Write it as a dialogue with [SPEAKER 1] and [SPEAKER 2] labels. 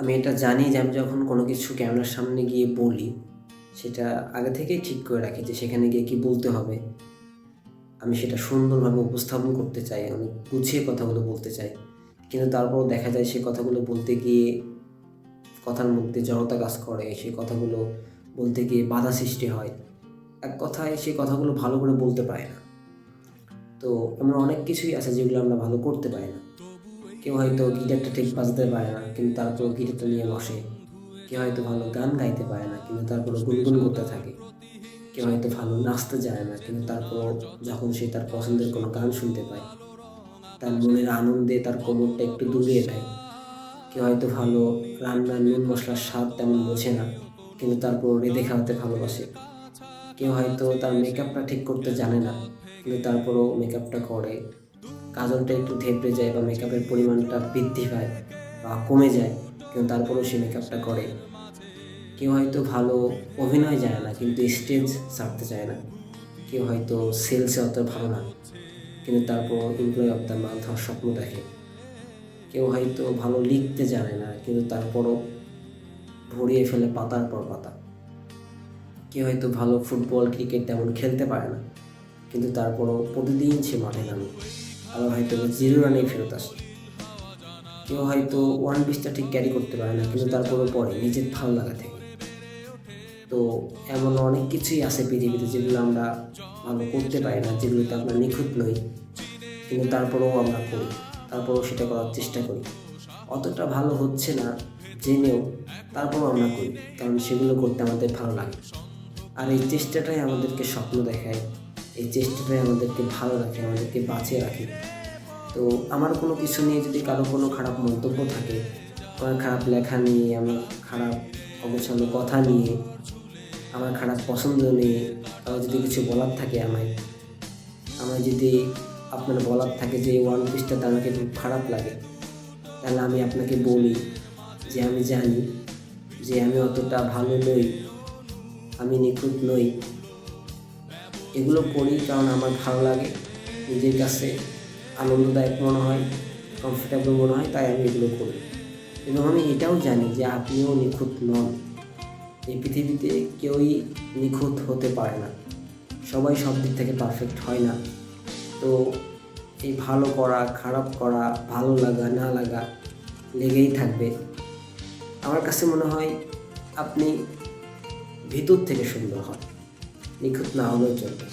[SPEAKER 1] আমি এটা জানি যে আমি যখন কোনো কিছু ক্যামেরার সামনে গিয়ে বলি, সেটা আগে থেকেই ঠিক করে রাখি যে সেখানে গিয়ে কি বলতে হবে। আমি সেটা সুন্দরভাবে উপস্থাপন করতে চাই, আমি গুছিয়ে কথাগুলো বলতে চাই। কিন্তু তারপর দেখা যায় সেই কথাগুলো বলতে গিয়ে কথার মধ্যে জড়তা কাজ করে, সেই কথাগুলো বলতে গিয়ে বাধা সৃষ্টি হয়। এক কথায় সেই কথাগুলো ভালো করে বলতে পারে না। তো এমন অনেক কিছুই আছে যেগুলো আমরা ভালো করতে পারি না। কেউ হয়তো গিটারটা ঠিক বাজাতে পারে না, কিন্তু তারপর গিটারটা নিয়ে বসে। কেউ হয়তো ভালো গান গাইতে পারে না, কিন্তু তারপর গুনগুন করতে থাকে। কেউ হয়তো ভালো নাচতে জানে না, কিন্তু তারপর যখন সে তার পছন্দের কোনো গান শুনতে পায়, তার মনের আনন্দে তার কোমরটা একটু দুলিয়ে দেয়। কেউ হয়তো ভালো রান্নার নুন মশলার স্বাদ তেমন বোঝে না, কিন্তু তারপর রেঁধে খাওয়াতে ভালোবাসে। কেউ হয়তো তার মেকআপটা ঠিক করতে জানে না, কিন্তু তারপরও মেকআপটা করে। কাজলটা একটু ধেপড়ে যায় বা মেকআপের পরিমাণটা বৃদ্ধি পায় বা কমে যায় কিন্তু তারপরেও সে মেকআপটা করে। কেউ হয়তো ভালো অভিনয় জানে না, কিন্তু স্টেজ ছাড়তে চায় না। কেউ হয়তো সেলসে অত ভালো না, কিন্তু তারপর এমপ্লয় অফ দ্য মান্থ হওয়ার স্বপ্ন দেখে। কেউ হয়তো ভালো লিখতে জানে না, কিন্তু তারপরও ভরিয়ে ফেলে পাতার পর পাতা। কেউ হয়তো ভালো ফুটবল ক্রিকেট তেমন খেলতে পারে না, কিন্তু তারপরও প্রতিদিন সে মাঠে নামে। আবার হয়তো জিরো রানেই ফেরত আসে। কেউ হয়তো ওয়ান পিসটা ঠিক ক্যারি করতে পারে না, কিন্তু তারপরও পরে নিজের ভালো লাগা থেকে। তো এমন অনেক কিছুই আছে পৃথিবীতে যেগুলো আমরা ভালো করতে পারি না, যেগুলোতে আমরা নিখুঁত নই। কিন্তু তারপরেও আমরা করি, তারপরেও সেটা করার চেষ্টা করি। অতটা ভালো হচ্ছে না, জেনেও তারপরেও আমরা করি, কারণ সেগুলো করতে আমাদের ভালো লাগে। আর এই চেষ্টাটাই আমাদেরকে স্বপ্ন দেখায় এই চেষ্টাটাই আমাদেরকে ভালো রাখে, আমাদেরকে বাঁচিয়ে রাখে। তো আমার কোনো কিছু নিয়ে যদি কারও কোনো খারাপ মন্তব্য থাকে, আমার খারাপ লেখা নিয়ে, আমার খারাপ অবসন্ন কথা নিয়ে, আমার খারাপ পছন্দ নিয়ে কারও যদি কিছু বলার থাকে আমায় আমার যদি আপনার বলার থাকে যে ওয়ান পিসটাতে আমাকে খুব খারাপ লাগে, তাহলে আমি আপনাকে বলি যে আমি জানি যে আমি অতটা ভালো নই, আমি নিখুঁত নই। এগুলো করি কারণ আমার ভালো লাগে। নিজের কাছে আনন্দদায়ক মনে হয় কমফোর্টেবল মনে হয়, তাই আমি এগুলো করি। এবং আমি এটাও জানি যে আপনিও নিখুঁত নন। এই পৃথিবীতে কেউই নিখুঁত হতে পারে না। সবাই সব দিক থেকে পারফেক্ট হয় না। তো এই ভালো করা, খারাপ করা, ভালো লাগা, না লাগা লেগেই থাকবে। আমার কাছে মনে হয় আপনি ভিতর থেকে সুন্দর হন। নিখুঁত না হলেও চলবে